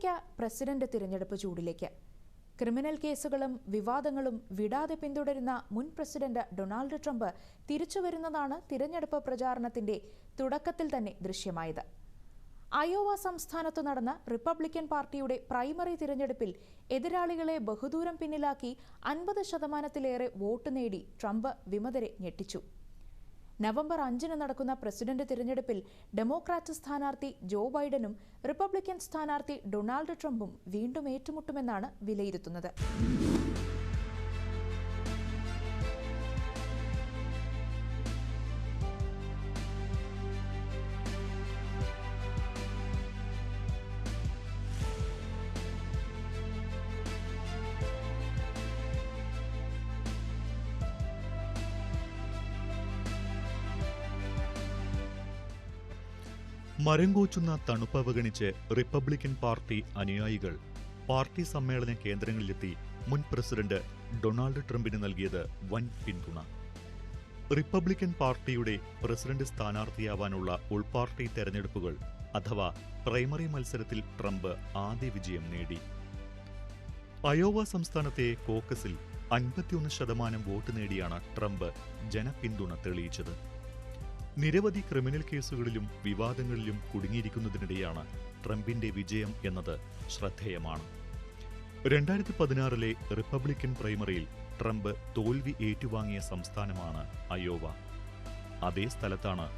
America president തിരഞ്ഞെടുപ്പ് ചൂടിലേക്ക്. Criminal കേസുകളും വിവാദങ്ങളും വിടാതെ പിന്തുടരുന്ന മുൻ പ്രസിഡന്റ് ഡൊണാൾഡ് ട്രംപ് തിരിച്ചുവരുന്നതാണ് തിരഞ്ഞെടുപ്പ് പ്രചാരണത്തിന്റെ തുടക്കത്തിൽ തന്നെ ദൃശ്യമായത്. അയോവ സംസ്ഥാനത്ത് നടന്ന റിപ്പബ്ലിക്കൻ പാർട്ടിയുടെ പ്രൈമറി തിരഞ്ഞെടുപ്പിൽ എതിരാളികളെ ബഹുദൂരം പിന്നിലാക്കി അൻപത് ശതമാനത്തിലേറെ വോട്ട് നേടി ട്രംപ് വിമതരെ ഞെട്ടിച്ചു. നവംബർ അഞ്ചിന് നടക്കുന്ന പ്രസിഡന്റ് തിരഞ്ഞെടുപ്പിൽ ഡെമോക്രാറ്റ് സ്ഥാനാർത്ഥി ജോ ബൈഡനും റിപ്പബ്ലിക്കൻ സ്ഥാനാർത്ഥി ഡൊണാൾഡ് ട്രംപും വീണ്ടും ഏറ്റുമുട്ടുമെന്നാണ് വിലയിരുത്തുന്നത്. മരം കോച്ചുന്ന തണുപ്പ് അവഗണിച്ച് റിപ്പബ്ലിക്കൻ പാർട്ടി അനുയായികൾ പാർട്ടി സമ്മേളന കേന്ദ്രങ്ങളിലെത്തി മുൻ പ്രസിഡന്റ് ഡൊണാൾഡ് ട്രംപിന് നൽകിയത് വൻ പിന്തുണ. റിപ്പബ്ലിക്കൻ പാർട്ടിയുടെ പ്രസിഡന്റ് സ്ഥാനാർത്ഥിയാവാനുള്ള ഉൾപാർട്ടി തെരഞ്ഞെടുപ്പുകൾ അഥവാ പ്രൈമറി മത്സരത്തിൽ ട്രംപ് ആദ്യ വിജയം നേടി. അയോവ സംസ്ഥാനത്തെ കോക്കസിൽ അൻപത്തിയൊന്ന് ശതമാനം വോട്ട് നേടിയാണ് ട്രംപ് ജനപിന്തുണ തെളിയിച്ചത്. നിരവധി ക്രിമിനൽ കേസുകളിലും വിവാദങ്ങളിലും കുടുങ്ങിയിരിക്കുന്നതിനിടെയാണ് ട്രംപിന്റെ വിജയം എന്നത് ശ്രദ്ധേയമാണ്. രണ്ടായിരത്തി പതിനാറിലെ റിപ്പബ്ലിക്കൻ പ്രൈമറിയിൽ ട്രംപ് തോൽവി ഏറ്റുവാങ്ങിയ സംസ്ഥാനമാണ് അയോവ. അതേ സ്ഥലത്താണ്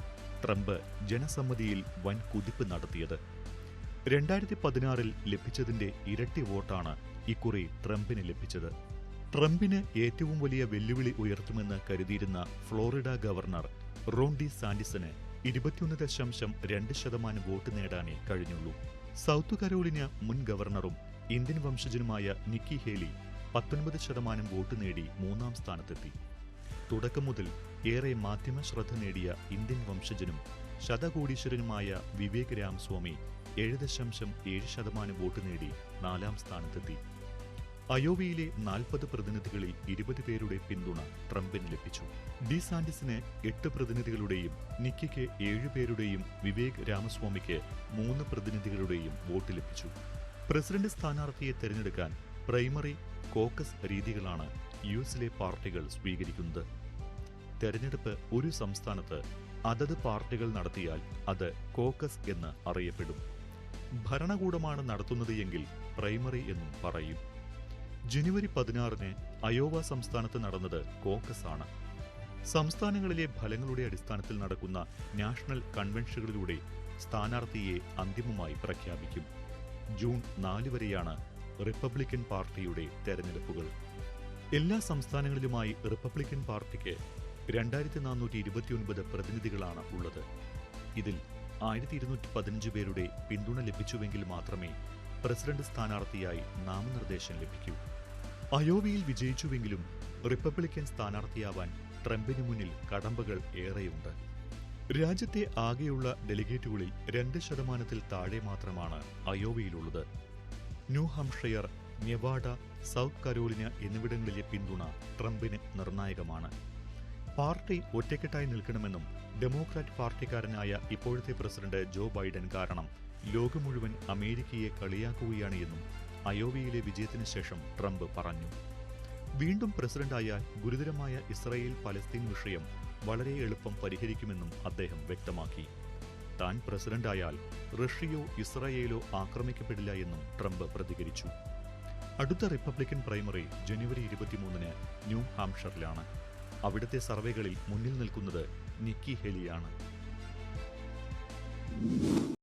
ട്രംപ് ജനസമ്മതിയിൽ വൻ കുതിപ്പ് നടത്തിയത്. രണ്ടായിരത്തി പതിനാറിൽ ലഭിച്ചതിന്റെ ഇരട്ടി വോട്ടാണ് ഇക്കുറി ട്രംപിന് ലഭിച്ചത്. ട്രംപിന് ഏറ്റവും വലിയ വെല്ലുവിളി ഉയർത്തുമെന്ന് കരുതിയിരുന്ന ഫ്ലോറിഡ ഗവർണർ ഡി സാൻഡിസന് ഇരുപത്തിയൊന്ന് ദശാംശം രണ്ട് ശതമാനം വോട്ട് നേടാനേ കഴിഞ്ഞുള്ളൂ. സൗത്ത് കരോളിന് മുൻ ഗവർണറും ഇന്ത്യൻ വംശജനുമായ നിക്കി ഹേലി പത്തൊൻപത് ശതമാനം വോട്ട് നേടി മൂന്നാം സ്ഥാനത്തെത്തി. തുടക്കം മുതൽ ഏറെ മാധ്യമ ശ്രദ്ധ നേടിയ ഇന്ത്യൻ വംശജനും ശതകോടീശ്വരനുമായ വിവേക് രാംസ്വാമി ഏഴ് ദശാംശം ഏഴ് ശതമാനം വോട്ട് നേടി നാലാം സ്ഥാനത്തെത്തി. അയോവയിലെ നാൽപ്പത് പ്രതിനിധികളിൽ ഇരുപത് പേരുടെ പിന്തുണ ട്രംപിന് ലഭിച്ചു. ഡി സാന്റിസിന് എട്ട് പ്രതിനിധികളുടെയും നിക്കിക്ക് ഏഴ് പേരുടെയും വിവേക് രാമസ്വാമിക്ക് മൂന്ന് പ്രതിനിധികളുടെയും വോട്ട് ലഭിച്ചു. പ്രസിഡന്റ് സ്ഥാനാർത്ഥിയെ തെരഞ്ഞെടുക്കാൻ പ്രൈമറി കോക്കസ് രീതികളാണ് യു എസിലെ പാർട്ടികൾ സ്വീകരിക്കുന്നത്. തെരഞ്ഞെടുപ്പ് ഒരു സംസ്ഥാനത്ത് അതത് പാർട്ടികൾ നടത്തിയാൽ അത് കോക്കസ് എന്ന് അറിയപ്പെടും. ഭരണകൂടമാണ് നടത്തുന്നത് എങ്കിൽ പ്രൈമറി എന്നും പറയും. ജനുവരി പതിനാറിന് അയോവ സംസ്ഥാനത്ത് നടന്നത് കോക്കസ് ആണ് സംസ്ഥാനങ്ങളിലെ ഫലങ്ങളുടെ അടിസ്ഥാനത്തിൽ നടക്കുന്ന നാഷണൽ കൺവെൻഷനുകളിലൂടെ സ്ഥാനാർത്ഥിയെ അന്തിമമായി പ്രഖ്യാപിക്കും. ജൂൺ നാല് വരെയാണ് റിപ്പബ്ലിക്കൻ പാർട്ടിയുടെ തെരഞ്ഞെടുപ്പുകൾ. എല്ലാ സംസ്ഥാനങ്ങളിലുമായി റിപ്പബ്ലിക്കൻ പാർട്ടിക്ക് രണ്ടായിരത്തി നാനൂറ്റി ഇരുപത്തിയൊൻപത് പ്രതിനിധികളാണ് ഉള്ളത്. ഇതിൽ ആയിരത്തി ഇരുന്നൂറ്റി പതിനഞ്ച് പേരുടെ പിന്തുണ ലഭിച്ചുവെങ്കിൽ മാത്രമേ പ്രസിഡന്റ് സ്ഥാനാർത്ഥിയായി നാമനിർദ്ദേശം ലഭിക്കൂ. അയോവയിൽ വിജയിച്ചുവെങ്കിലും റിപ്പബ്ലിക്കൻ സ്ഥാനാർത്ഥിയാവാൻ ട്രംപിന് മുന്നിൽ കടമ്പകൾ ഏറെയുണ്ട്. രാജ്യത്തെ ആകെയുള്ള ഡെലിഗേറ്റുകളിൽ രണ്ട് ശതമാനത്തിൽ താഴെ മാത്രമാണ് അയോവയിലുള്ളത് New Hampshire Nevada South Carolina എന്നിവിടങ്ങളിലെ പിന്തുണ ട്രംപിന് നിർണായകമാണ്. പാർട്ടി ഒറ്റക്കെട്ടായി നിൽക്കണമെന്നും ഡെമോക്രാറ്റ് പാർട്ടിക്കാരനായ ഇപ്പോഴത്തെ പ്രസിഡന്റ് ജോ ബൈഡൻ കാരണം ലോകം മുഴുവൻ അമേരിക്കയെ കളിയാക്കുകയാണ് എന്നും അയോവയിലെ വിജയത്തിന് ശേഷം ട്രംപ് പറഞ്ഞു. വീണ്ടും പ്രസിഡന്റായാൽ ഗുരുതരമായ ഇസ്രായേൽ പലസ്തീൻ വിഷയം വളരെ എളുപ്പം പരിഹരിക്കുമെന്നും അദ്ദേഹം വ്യക്തമാക്കി. താൻ പ്രസിഡന്റായാൽ റഷ്യയോ ഇസ്രായേലോ ആക്രമിക്കപ്പെടില്ല എന്നും ട്രംപ് പ്രതികരിച്ചു. അടുത്ത റിപ്പബ്ലിക്കൻ പ്രൈമറി ജനുവരി ഇരുപത്തിമൂന്നിന് ന്യൂ ഹാംഷറിലാണ് അവിടുത്തെ സർവേകളിൽ മുന്നിൽ നിൽക്കുന്നത് നിക്കി ഹെലിയാണ്.